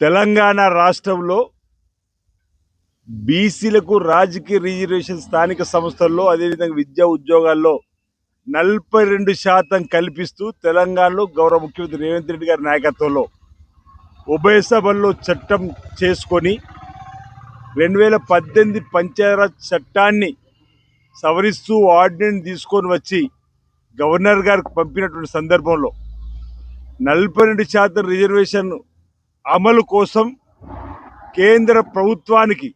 తెలంగాణ రాష్ట్రంలో బీసీలకు రాజకీయ రిజర్వేషన్ స్థానిక సంస్థల్లో అదేవిధంగా విద్యా ఉద్యోగాల్లో నలభై రెండు శాతం కల్పిస్తూ తెలంగాణలో గౌరవ ముఖ్యమంత్రి రేవంత్ రెడ్డి గారి నాయకత్వంలో ఉభయ సభల్లో చట్టం చేసుకొని రెండు వేల పద్దెనిమిది పంచాయరాజ్ చట్టాన్ని సవరిస్తూ ఆర్డినెన్స్ తీసుకొని వచ్చి గవర్నర్ గారికి పంపినటువంటి సందర్భంలో నలభై రెండు శాతం రిజర్వేషన్ అమలు కోసం కేంద్ర ప్రభుత్వానికి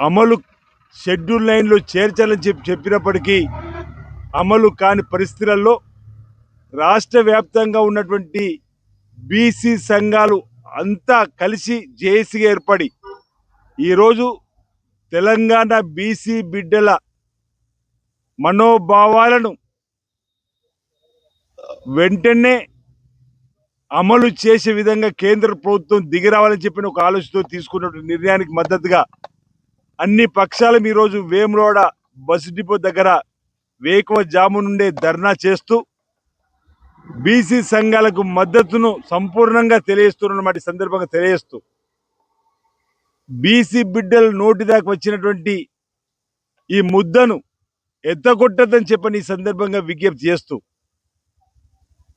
అమలు షెడ్యూల్ లైన్లో చేర్చాలని చెప్పి చెప్పినప్పటికీ అమలు కాని పరిస్థితులలో రాష్ట్ర వ్యాప్తంగా ఉన్నటువంటి బీసీ సంఘాలు అంతా కలిసి జేఏసీగా ఏర్పడి ఈరోజు తెలంగాణ బీసీ బిడ్డల మనోభావాలను వెంటనే అమలు చేసే విధంగా కేంద్ర ప్రభుత్వం దిగిరావాలని చెప్పిన ఒక ఆలోచనతో తీసుకున్నటువంటి నిర్ణయానికి మద్దతుగా అన్ని పక్షాలు ఈరోజు వేములోడ బస్ డిపో దగ్గర వేకువ జాము నుండే ధర్నా చేస్తూ బీసీ సంఘాలకు మద్దతును సంపూర్ణంగా తెలియజేస్తున్నమాట సందర్భంగా తెలియజేస్తూ బీసీ బిడ్డల నోటి దాకా వచ్చినటువంటి ఈ ముద్దను ఎత్తగొట్టదని చెప్పని ఈ సందర్భంగా విజ్ఞప్తి చేస్తూ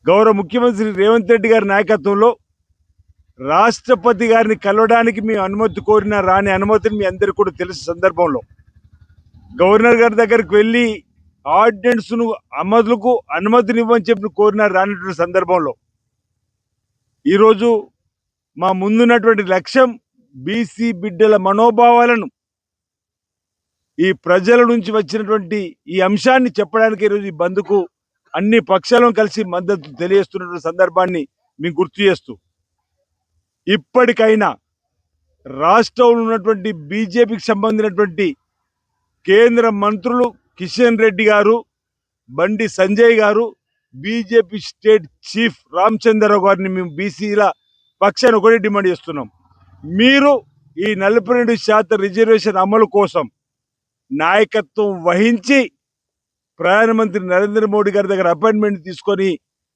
గౌరవ ముఖ్యమంత్రి రేవంత్ రెడ్డి గారి నాయకత్వంలో రాష్ట్రపతి గారిని కలవడానికి మీ అనుమతి కోరిన రాని అనుమతిని మీ అందరికీ కూడా తెలిసిన సందర్భంలో. గవర్నర్ గారి దగ్గరికి వెళ్ళి ఆర్డినెన్స్ను అమలుకు అనుమతినివ్వని చెప్పి కోరిన రానటువంటి సందర్భంలో ఈరోజు మా ముందున్నటువంటి లక్ష్యం బీసీ బిడ్డల మనోభావాలను ఈ ప్రజల నుంచి వచ్చినటువంటి ఈ అంశాన్ని చెప్పడానికి ఈరోజు ఈ బంద్కు అన్ని పక్షాలను కలిసి మద్దతు తెలియజేస్తున్నటువంటి సందర్భాన్ని మేము గుర్తు చేస్తూ ఇప్పటికైనా రాష్ట్రంలో ఉన్నటువంటి బీజేపీకి సంబంధించినటువంటి కేంద్ర మంత్రులు కిషన్ రెడ్డి గారు బండి సంజయ్ గారు బీజేపీ స్టేట్ చీఫ్ రామచంద్రరావు గారిని మేము బీసీల పక్షాన్ని ఒకటి డిమాండ్ చేస్తున్నాం. మీరు ఈ నలభై రెండు శాతం రిజర్వేషన్ అమలు కోసం నాయకత్వం వహించి ప్రధానమంత్రి నరేంద్ర మోడీ గారి దగ్గర అపాయింట్మెంట్ తీసుకొని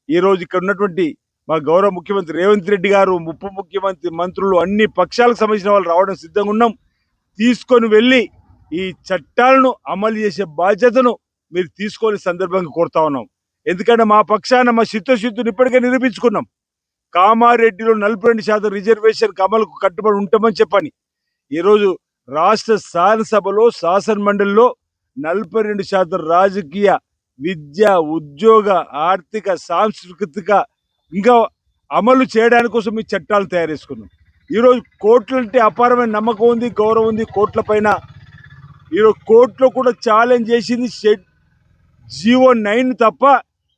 ఈరోజు ఇక్కడ ఉన్నటువంటి మా గౌరవ ముఖ్యమంత్రి రేవంత్ రెడ్డి గారు ఉప ముఖ్యమంత్రి మంత్రులు అన్ని పక్షాలకు సంబంధించిన వాళ్ళు రావడం సిద్ధంగా ఉన్నాం. తీసుకొని వెళ్ళి ఈ చట్టాలను అమలు చేసే బాధ్యతను మీరు తీసుకోని సందర్భంగా కోరుతా ఉన్నాం. ఎందుకంటే మా పక్షాన మా చిత్తశుద్ధిని ఇప్పటికే నిరూపించుకున్నాం. కామారెడ్డిలో నలభై రెండు శాతం రిజర్వేషన్ అమలుకు కట్టుబడి ఉంటామని చెప్పని. ఈరోజు రాష్ట్ర శాసనసభలో శాసన మండలిలో నలభై రెండు శాతం రాజకీయ విద్య ఉద్యోగ ఆర్థిక సాంస్కృతిక ఇంకా అమలు చేయడానికి కోసం ఈ చట్టాలు తయారు చేసుకున్నాం ఈరోజు కోట్లంటే అపారమైన నమ్మకం ఉంది గౌరవం ఉంది కోట్ల పైన. ఈరోజు కోర్టులో కూడా ఛాలెంజ్ చేసింది షెడ్ జీవో నైన్ తప్ప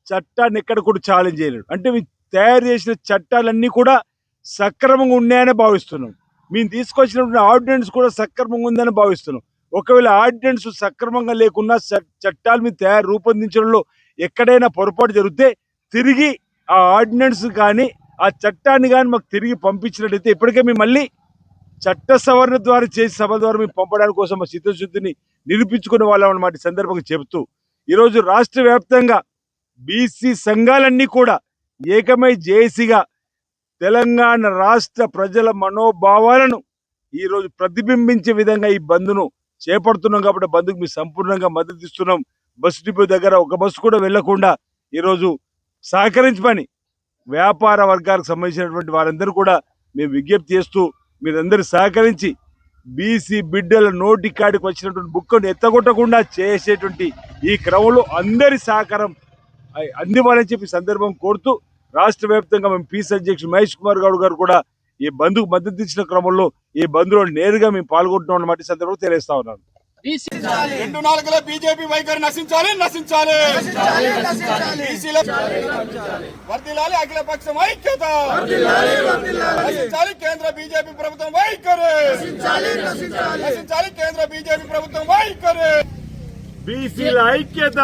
చట్టాన్ని ఎక్కడ కూడా ఛాలెంజ్ చేయలేడు అంటే మేము తయారు చేసిన చట్టాలన్నీ కూడా సక్రమంగా ఉన్నాయని భావిస్తున్నాం. మేము తీసుకొచ్చినటువంటి ఆర్డినెన్స్ కూడా సక్రమంగా ఉందని భావిస్తున్నాం. ఒకవేళ ఆర్డినెన్స్ సక్రమంగా లేకున్నా చ- చట్టాలు మీద తయారు రూపొందించడంలో ఎక్కడైనా పొరపాటు జరిగితే తిరిగి ఆ ఆర్డినెన్స్ కానీ ఆ చట్టాన్ని కానీ మాకు తిరిగి పంపించినట్టయితే ఇప్పటికే మేము మళ్ళీ చట్ట సవరణ ద్వారా చేసి సభ ద్వారా మేము పంపడానికి కోసం మా చిత్తశుద్ధిని నిరూపించుకునే వాళ్ళం అన్నమాట సందర్భంగా చెబుతూ. ఈరోజు రాష్ట్ర వ్యాప్తంగా బీసీ సంఘాలన్నీ కూడా ఏకమై జేఏసీగా తెలంగాణ రాష్ట్ర ప్రజల మనోభావాలను ఈరోజు ప్రతిబింబించే విధంగా ఈ బంద్ను చేపడుతున్నాం కాబట్టి బంద్కు మేము సంపూర్ణంగా మద్దతు ఇస్తున్నాం. బస్సు డిపో దగ్గర ఒక బస్సు కూడా వెళ్ళకుండా ఈరోజు సహకరించమని వ్యాపార వర్గాలకు సంబంధించినటువంటి వారందరూ కూడా మేము విజ్ఞప్తి చేస్తూ మీరందరూ సహకరించి బీసీ బిడ్డల నోటి కాడికి వచ్చినటువంటి బుక్కను ఎత్తగొట్టకుండా చేసేటువంటి ఈ క్రమంలో అందరి సహకారం అందివ్వాలని చెప్పి సందర్భం కోరుతూ రాష్ట్ర వ్యాప్తంగా మేము పీస్ అధ్యక్షుడు మహేష్ కుమార్ గౌడ్ గారు కూడా ఈ బంధుకు మద్దతు ఇచ్చిన క్రమంలో ఈ బంధులో నేరుగా మేము పాల్గొంటున్నాం అన్నమాట ఈ సందర్భంగా తెలియస్తా ఉన్నాను. రెండు నాలుగుల బీజేపీ వైఖరి నశించాలి నశించాలి. వర్దిలాలి అఖిల పక్షం ఐక్యత. నశించాలి కేంద్ర బీజేపీ ప్రభుత్వం వైఖరి. నశించాలి కేంద్ర బీజేపీ ప్రభుత్వం వైఖరి. బీసీల ఐక్యత.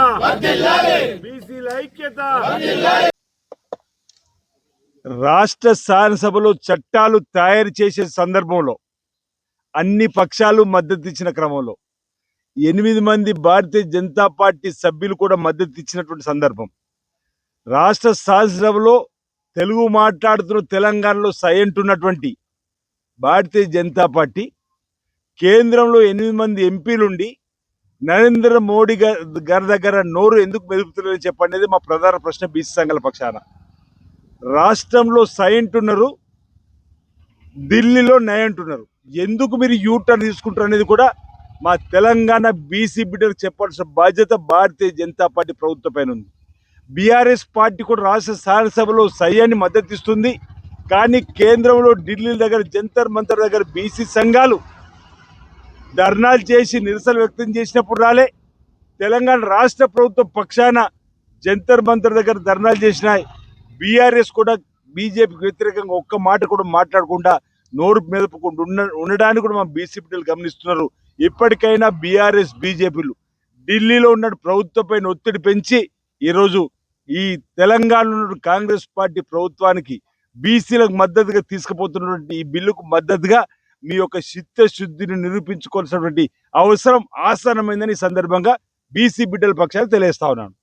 బీసీల ఐక్యత. రాష్ట్ర శాసనసభలో చట్టాలు తయారు చేసే సందర్భంలో అన్ని పక్షాలు మద్దతు ఇచ్చిన క్రమంలో ఎనిమిది మంది భారతీయ జనతా పార్టీ సభ్యులు కూడా మద్దతు ఇచ్చినటువంటి సందర్భం. రాష్ట్ర శాసనసభలో తెలుగు మాట్లాడుతున్న తెలంగాణలో సైలెంట్ ఉన్నటువంటి భారతీయ జనతా పార్టీ కేంద్రంలో ఎనిమిది మంది ఎంపీలుండి నరేంద్ర మోడీ గారి దగ్గర నోరు ఎందుకు మెదుపుతున్నారని చెప్పనేది మా ప్రధాన ప్రశ్న బీసీ సంఘాల పక్షాన. రాష్ట్రంలో సై అంటున్నారు ఢిల్లీలో నయంటున్నారు ఎందుకు మీరు యూటర్న్ తీసుకుంటారు అనేది కూడా మా తెలంగాణ బీసీ బిడ్డకు చెప్పాల్సిన బాధ్యత భారతీయ జనతా పార్టీ ప్రభుత్వం పైన ఉంది. బీఆర్ఎస్ పార్టీ కూడా రాష్ట్ర శాసనసభలో సయ్యాన్ని మద్దతు ఇస్తుంది. కానీ కేంద్రంలో ఢిల్లీ దగ్గర జంతర్ మంతర్ దగ్గర బీసీ సంఘాలు ధర్నాలు చేసి నిరసన వ్యక్తం చేసినప్పుడు రాలే. తెలంగాణ రాష్ట్ర ప్రభుత్వం పక్షాన జంతర్ మంతర్ దగ్గర ధర్నాలు చేసినాయి. బీఆర్ఎస్ కూడా బీజేపీకి వ్యతిరేకంగా ఒక్క మాట కూడా మాట్లాడకుండా నోరు మెదపకుండా ఉన్న ఉండడానికి కూడా మా బీసీ బిడ్డలు గమనిస్తున్నారు. ఇప్పటికైనా బీఆర్ఎస్ బీజేపీలు ఢిల్లీలో ఉన్న ప్రభుత్వం పైన ఒత్తిడి పెంచి ఈరోజు ఈ తెలంగాణలో కాంగ్రెస్ పార్టీ ప్రభుత్వానికి బీసీలకు మద్దతుగా తీసుకుపోతున్నటువంటి ఈ బిల్లుకు మద్దతుగా మీ యొక్క చిత్తశుద్ధిని నిరూపించుకోవాల్సినటువంటి అవసరం ఆసనమైందని ఈ సందర్భంగా బీసీ బిడ్డల పక్షాలు తెలియజేస్తా ఉన్నాను.